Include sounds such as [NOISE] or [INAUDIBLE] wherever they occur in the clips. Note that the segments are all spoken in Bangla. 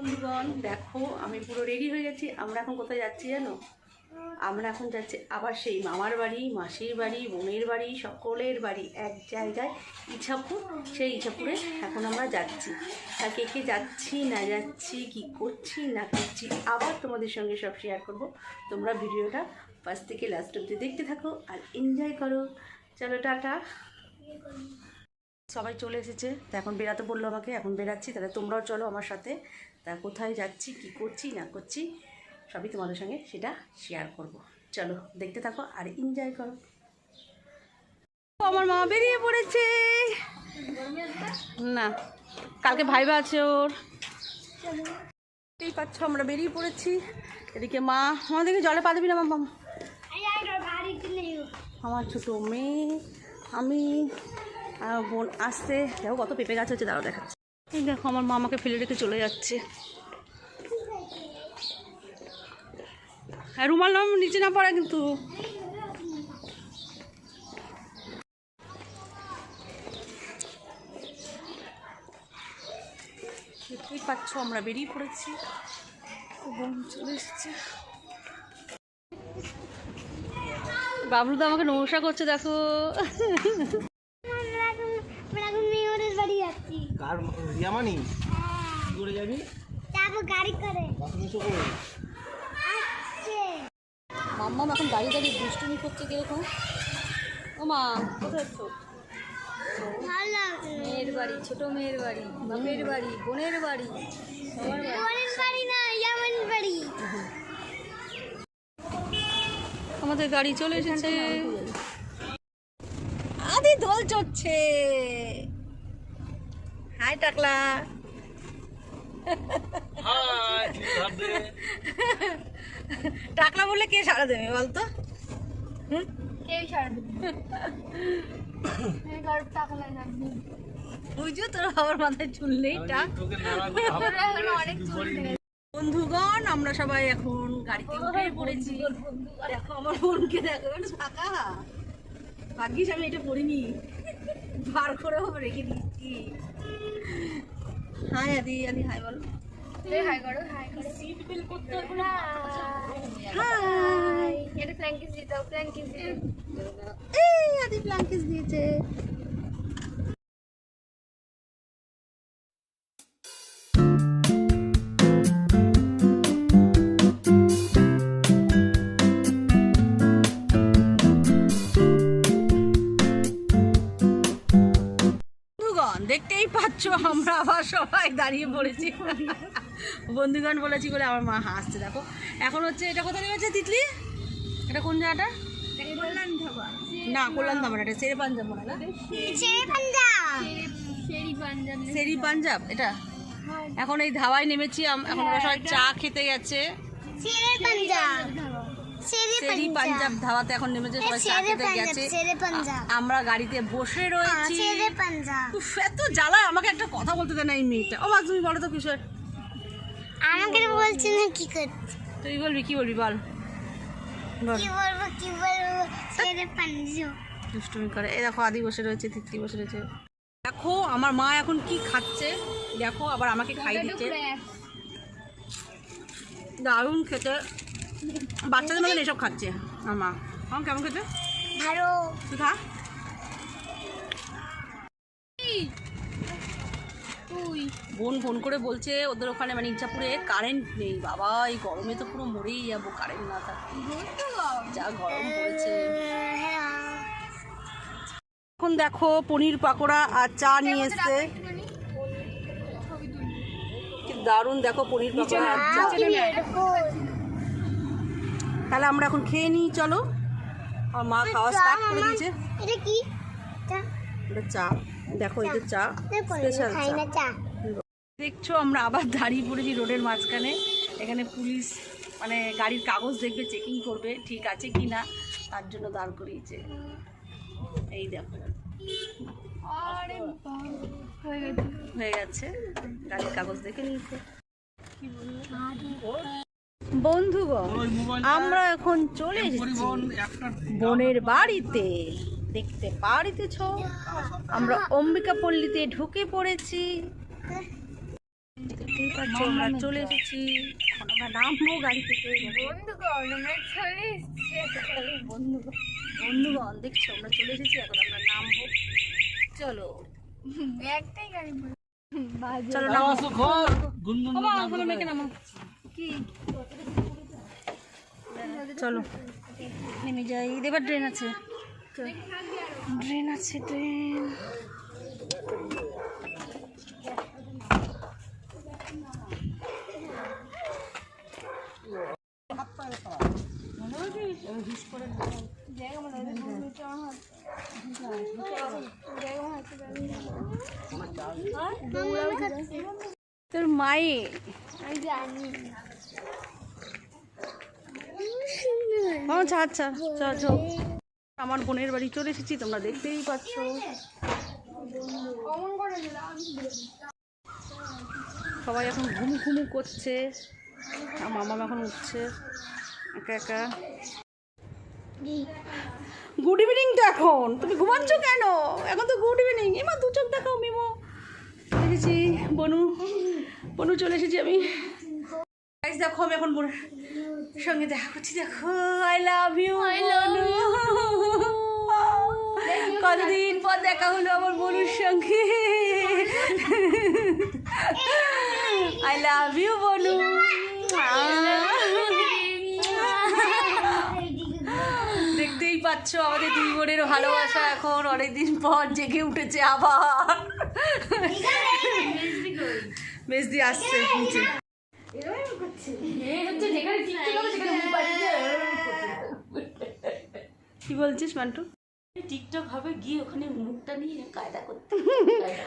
বন্ধুগণ, দেখো, আমি পুরো রেডি হয়ে গেছি। আমরা এখন কোথায় যাচ্ছি জানো? আমরা এখন যাচ্ছি আবার সেই মামার বাড়ি, মাসির বাড়ি, বোনের বাড়ি, সকলের বাড়ি। এক জায়গায় ইছাপুর, সেই ইছাপুরে এখন আমরা যাচ্ছি। আর কে কে যাচ্ছি, না যাচ্ছি, কি করছি, না করছি, আবার তোমাদের সঙ্গে সব শেয়ার করব। তোমরা ভিডিওটা ফার্স্ট থেকে লাস্ট অব্দি দেখতে থাকো আর এনজয় করো। চলো, টাটা। সবাই চলে এসেছে। তা এখন বেরাতে বলল আমাকে, এখন বেরাচ্ছি তাহলে তোমরাও চলো আমার সাথে। তা কোথায় যাচ্ছি কি করছি না করছি সবই তোমাদের সঙ্গে সেটা শেয়ার করব। চলো দেখতে থাকো আর এনজয় করো। আমার মা বেরিয়ে পড়েছে। না কালকে ভাইবা আছে ওর। এই পাচ্ছ আমরা বেরিয়ে পড়েছি। এদিকে মা আমাদেরকে জলে পা দিবি না মাম? আমার ছোটো মেয়ে আমি বোন আসতে দেখো কত পেঁপে গাছ হচ্ছে দাঁড়াও দেখাচ্ছে। এই দেখো, আমার মা আমাকে ফেলে রেখে চলে যাচ্ছে। হ্যাঁ রুমাল নাম নিচে না পড়ে কিন্তু। দেখতেই পাচ্ছ, আমরা বেরিয়ে পড়েছি। বোন চলে এসেছে। তো আমাকে নমস্কার করছে, দেখো। কার রিয়ামানি কি করে যাবি গাড়ি করে। বাথরুম করে মাম্মা এখন দাঁড়িয়ে দাঁড়িয়ে দুষ্টুমি করছে কীরকম? ও মা কোথায় যাচ্ছ ভালো লাগছে। মেয়ের বাড়ি ছোট মেয়ের বাড়ি বাপের বাড়ি বোনের বাড়ি। বোনের বাড়ি না ইয়ামান বাড়ি। আমাদের গাড়ি চলে এসেছে। আদি দোল চড়ছে। হাই টাকলা। টাকলা বললে কে সাড়া দেবে বলতো? কেউ ছাড়া দেবে তোর বাবার মাথায় চুল নেই টাক। অনেক চুল বন্ধুগণ আমরা সবাই এখন গাড়িতে উঠে পড়েছি। দেখো আমার বোনকে দেখো ফাঁকা। ভাগ্যিস আমি এটা পড়িনি। বার করে হবে রেখে দিচ্ছি। হাই আদি আদি হাই বলো। হাই করো হাই করো সিট বেল্ট করতে হবে না। হাই এটা প্ল্যাঙ্কিস দিয়ে দাও প্ল্যাঙ্কিস দিয়ে এই আদি প্ল্যাঙ্কিস দিয়েছে পাচ্ছ আমরা আবার সবাই দাঁড়িয়ে পড়েছি। বন্ধুগণ বলেছি বলে আমার মা হাসছে দেখো। এখন হচ্ছে এটা কোথায় নেমেছে তিতলি? এটা কোন জায়গাটা? না কল্যাণ ধাবা এটা শেরে পাঞ্জাব মনে না? শেরি পাঞ্জাব। শেরি পাঞ্জাব শেরি পাঞ্জাব এটা? এখন এই ধাবায় নেমেছি আম- এখন সবাই চা খেতে গেছে। পাঞ্জাব। শেরি পাঞ্জাব। ধাবাতে এখন নেমেছে সবাই চা খেতে গেছে। আমরা গাড়িতে বসে রয়েছি। পাঞ্জাব। এত জ্বালায় আমাকে একটা কথা বলতে দেয় না এই মেয়েটা। ও মা তুমি বলো তো কিশোর আমাকে বলছে না কি করছে তুই বলবি কি বলবি বল। বল। কি বলব কি বলব? শেরে পাঞ্জাব। দুষ্টুমি করে। এই দেখো আদি বসে রয়েছে তিতলি বসে রয়েছে। দেখো আমার মা এখন কি খাচ্ছে? দেখো আবার আমাকে খাই দিচ্ছে। দারুণ খেতে। বাচ্চাদের মধ্যে এসব খাচ্ছে। আমার মা। আমার কেমন খেতে? ভালো। তুই খা। বোন ফোন করে বলছে ওদের ওখানে মানে ইচ্ছাপুরে কারেন্ট নেই। বাবা এই গরমে তো পুরো মরেই যাব কারেন্ট না থাকলে যা গরম পড়েছে। এখন দেখো পনির পাকোড়া আর চা নিয়ে এসছে। কি দারুণ দেখো পনির পাকোড়া আর চা। তাহলে আমরা এখন খেয়ে নিই চলো। আর মা খাওয়া স্টার্ট করে দিয়েছে। এটা কি? এটা চা। দেখো এই যে চা। স্পেশাল চা। চা। দেখছ আমরা আবার দাঁড়িয়ে পড়েছি রোডের মাঝখানে। এখানে পুলিশ মানে গাড়ির কাগজ দেখবে চেকিং করবে ঠিক আছে কি না তার জন্য দাঁড় করিয়েছে। এই দেখো। হয়ে গেছে। গাড়ির কাগজ দেখে নিয়েছে। বন্ধুগণ আমরা এখন চলে এসেছি বোনের বাড়িতে। দেখতে পারিতেছ আমরা অম্বিকা পল্লীতে ঢুকে পড়েছি। আমরা চলে এসেছি। আমরা নামবো গাড়ি থেকে। বন্ধুগণ আমরা চলে এসেছি বন্ধুগণ বন্ধুগণ দেখছ আমরা চলে এসেছি এখন আমরা নামবো। চলো। একটাই গাড়ি চলো ঘর। গুনগুন নামো। চলো। নেমে যাই। এবার ট্রেন আছে। ট্রেন আছে ট্রেন তোর মায়ে। [LAUGHS] আচ্ছা আচ্ছা চল চল আমার বোনের বাড়ি চলে এসেছি, তোমরা দেখতেই পাচ্ছ। সবাই এখন ঘুম ঘুমু করছে। আর মামা এখন উঠছে। একা একা। গুড ইভিনিং তো এখন। তুমি ঘুমাচ্ছ কেন? এখন তো গুড ইভিনিং এমা দু চোখ দেখাও, মিমো। এসেছি বনু। বনু চলে এসেছি আমি। দেখো, আমি এখন সঙ্গে দেখা করছি দেখো আই লাভ ইউ বনু। কতদিন পর দেখা হলো আমার বনুর সঙ্গে? আই লাভ ইউ বনু। দেখতেই পাচ্ছ আমাদের দুই বোনের ভালোবাসা এখন অনেকদিন পর জেগে উঠেছে আবার। মেজদি আসছে নিচে। কি বলছিস মান্টু? টিকটক হবে গিয়ে ওখানে মুখটা নিয়ে কায়দা করতে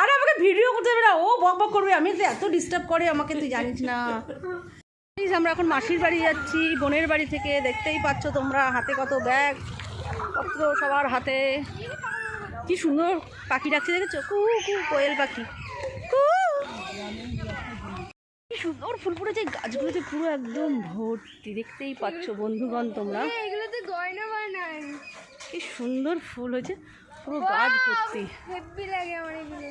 আরে আমাকে ভিডিও করতে হবে না ও বক বক করবে আমি তো এত ডিস্টার্ব করে আমাকে তুই জানিস না। আমরা এখন মাসির বাড়ি যাচ্ছি বোনের বাড়ি থেকে দেখতেই পাচ্ছ তোমরা হাতে কত ব্যাগ পত্র সবার হাতে। কি সুন্দর পাখি ডাকছে দেখেছ? কু কু কোয়েল পাখি। কু। কি সুন্দর ফুল ফুটেছে গাছগুলোতে পুরো একদম ভর্তি দেখতেই পাচ্ছ বন্ধুগণ তোমরা। এগুলোতে গয়না বানায় কি সুন্দর ফুল হয়েছে পুরো গাছ ভর্তি। হেভি লাগে আমার এগুলো।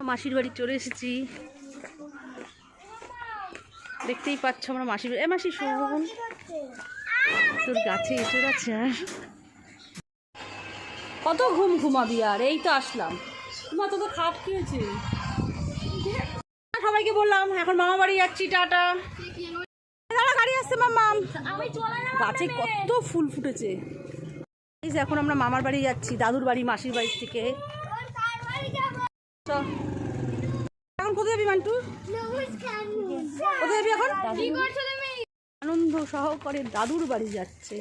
মাসির বাড়ি চলে এসেছি। দেখতেই পাচ্ছ আমরা মাসির বাড়ি। এ মাসি শোন তোর গাছে এসে গেছে আর কত ঘুম ঘুমাবি আর এই তো আসলাম। মা তো তো খাট কি হয়েছে? সবাইকে বললাম এখন মামা বাড়ি যাচ্ছি টাটা। দাঁড়া গাড়ি আসছে মাম্মাম গাছে কত ফুল ফুটেছে। এই যে এখন আমরা মামার বাড়ি যাচ্ছি দাদুর বাড়ি মাসির বাড়ি থেকে এখন কোথায় যাবি মান্টু? কোথায় যাবি এখন? আনন্দ সহকারে দাদুর বাড়ি যাচ্ছে।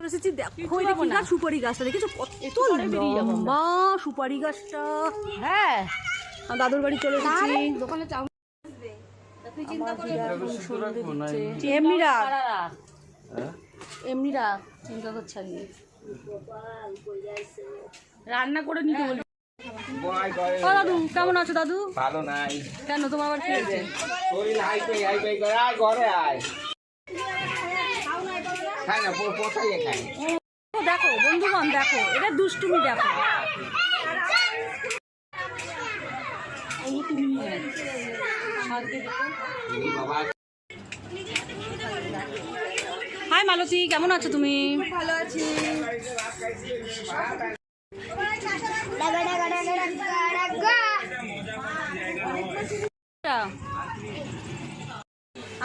এসেছি দেখো এটা সুপারি গাছটা দেখেছ? কত লম্বা সুপারি গাছটা। হ্যাঁ। দাদুর বাড়ি চলে এসেছি। দোকানে এমনি রাখ? এমনি রাখ চিন্তা করছে আর রান্না করে নিতে বলি দাদু কেমন আছো দাদু? ভালো নাই। কেন তোমার আবার কি হয়েছে? দেখো বন্ধুগণ দেখো এটা দুষ্টুমি দেখো এই বাবা হাই মালতী, কেমন আছো তুমি? ডাগা ডাগা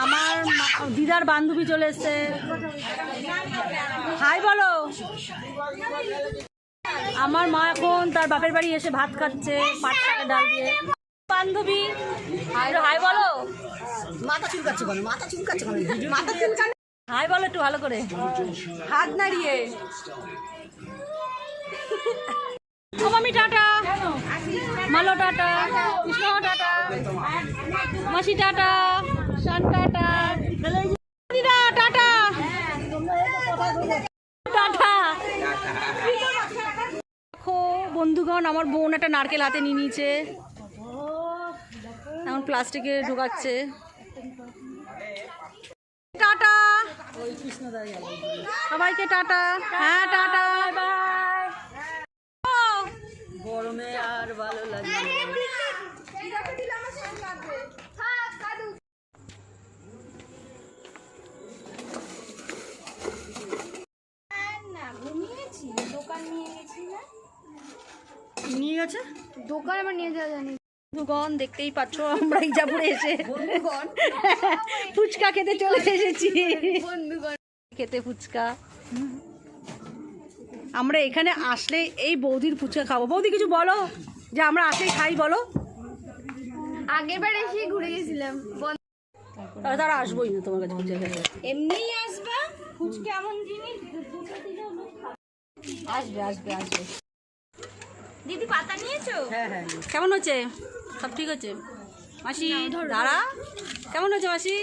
আমার দিদার বান্ধবী চলে এসছে। হাই বলো। আমার মা এখন তার বাপের বাড়ি এসে ভাত খাচ্ছে পাট ডাল দিয়ে। বান্ধবী। হাই বলো। মাথা চুলকাচ্ছে কেন? মাথা চুলকাচ্ছে কেন? মাথা চুলকাচ্ছে হাই বলো একটু ভালো করে। হাত নাড়িয়ে। ও মামি টাটা। মালো টাটা। কৃষ্ণ টাটা। মাসি টাটা। শান টাটা। দিদা টাটা। টাটা। দেখো বন্ধুগণ আমার বোন একটা নারকেল হাতে নিয়ে নিয়েছে। এখন প্লাস্টিকে ঢুকাচ্ছে। টাটা। সবাইকে টাটা। হ্যাঁ টাটা। গরমে আর ভালো লাগে নিয়ে গেছে দোকান আবার নিয়ে যাওয়া জানি বন্ধুগণ দেখতেই পাচ্ছ আমরা ইজাপুরে এসে ফুচকা খেতে চলে এসেছি। বন্ধুগণ খেতে ফুচকা। আমরা এখানে আসলে এই বৌদির ফুচকা খাব। বৌদি কিছু বলো? যে আমরা আসলেই খাই বলো। আগের বার এসে ঘুরে গেছিলাম। তারা আসবোই না তোমার কাছে ফুচকা খেতে। এমনিই আসবা? ফুচকা এমন জিনিস আসবে আসবে আসবে। দিদি পাতা নিয়েছো? হ্যাঁ হ্যাঁ। কেমন হচ্ছে? সব ঠিক আছে। মাসি দাঁড়া। কেমন হচ্ছে মাসি?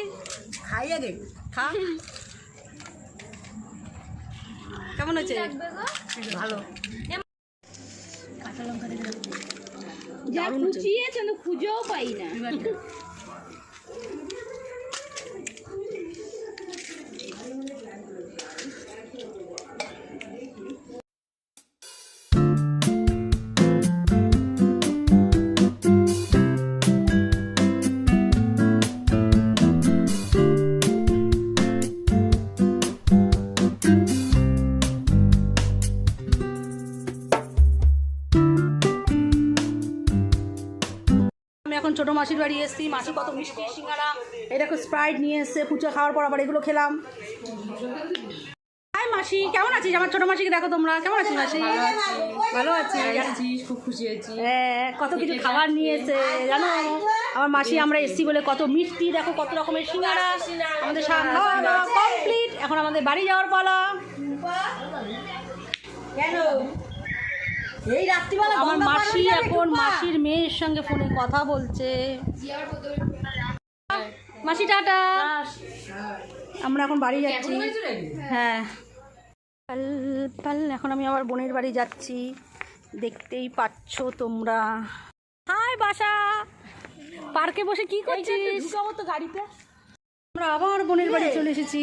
খাই আগে খা। কেমন হচ্ছে ভালো। যা খুঁজিয়েছো তো খুঁজেও পাই না। মাসির বাড়ি এসেছি মাসি কত মিষ্টি সিঙ্গারা। এরকম স্প্রাইট নিয়ে এসছে ফুচকা খাওয়ার পর আবার এগুলো খেলাম। হাই মাসি কেমন আছিস? আমার ছোট মাসিকে দেখো তোমরা। কেমন আছিস মাসি? ভালো আছি। খুব খুশি হয়েছি হ্যাঁ কত কিছু খাবার নিয়ে এসে জানো? আমার মাসি আমরা এসছি বলে কত মিষ্টি দেখো কত রকমের সিঙ্গারা। আমাদের কমপ্লিট এখন আমাদের বাড়ি যাওয়ার পালা। কেন? এই রাত্রিবেলা আমার মাসি এখন মাসির মেয়ের সঙ্গে ফোনে কথা বলছে। মাসি টাটা। আমরা এখন বাড়ি যাচ্ছি। হ্যাঁ। পাল পাল এখন আমি আবার বোনের বাড়ি যাচ্ছি। দেখতেই পাচ্ছ তোমরা। হাই বাসা। পার্কে বসে কি করছিস? তো গাড়িতে। আমরা আবার বোনের বাড়ি চলে এসেছি।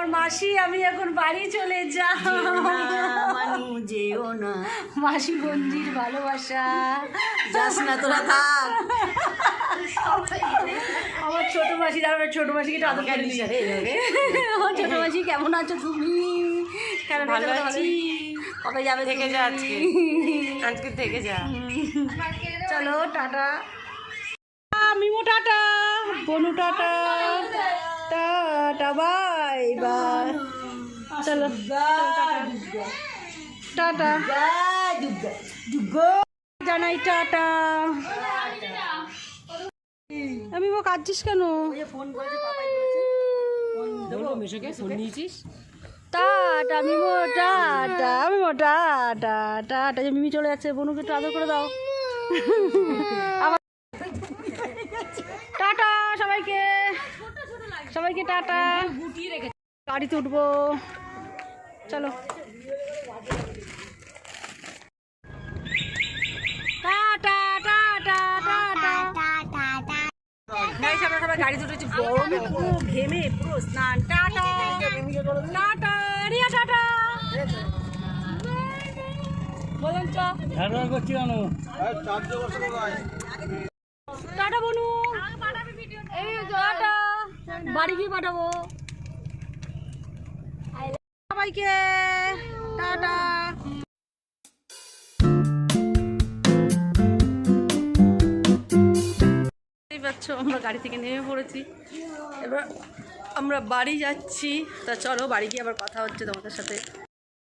আমার মাসি আমি এখন বাড়ি চলে যাও। যেও না মাসি বঞ্জির ভালোবাসা। যাস না তোরা থাক। আমার ছোট মাসি দাঁড়াবে ছোট মাসিকে আদর করে আমার ছোট মাসি কেমন আছো তুমি? কেন ভালো আছি। কবে যাবে থেকে? যা আজকে। আজকে থেকে যা। চলো টাটা। মিমো টাটা বনু টাটা। Tata bye bye. চলো টাটা জানাই টাটা। আমি মো কাঁদছিস কেন? Tata Mimo tata Mimo tata tata. যে মিমি চলে যাচ্ছে বনুকে একটু আদর করে দাও [LAUGHS] আবার টাটা সবাইকে সবাইকে টাটা। গাড়িতে উঠবো। চলো। টাটা টাটা টাটা গাইস আমরা সবাই গাড়িতে উঠেছি। গরমে পুরো ঘেমে পুরো স্নান। টাটা। Tata Riya tata. বলেন চ হ্যাঁ করছি কেন টাটা বনু এই টাটা বাড়ি গিয়ে পাঠাবো। সবাইকে, টাটা। আমরা গাড়ি থেকে নেমে পড়েছি। এবার আমরা বাড়ি যাচ্ছি। তা চলো, বাড়ি গিয়ে আবার কথা হচ্ছে তোমাদের সাথে।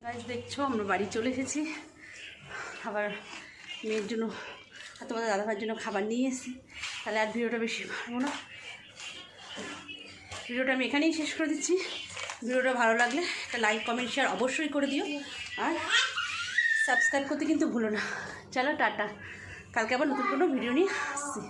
গাছ দেখছ, আমরা বাড়ি চলে এসেছি। আবার মেয়ের জন্য আর তোমাদের দাদাভাইয়ের জন্য খাবার নিয়ে এসেছি। তাহলে আর ভিডিওটা বেশি পারব না। ভিডিওটা আমি এখানেই শেষ করে দিচ্ছি। ভিডিওটা ভালো লাগলে একটা লাইক কমেন্ট শেয়ার অবশ্যই করে দিও। আর সাবস্ক্রাইব করতে কিন্তু ভুলো না। চলো টাটা। কালকে আবার নতুন কোনো ভিডিও নিয়ে আসছি।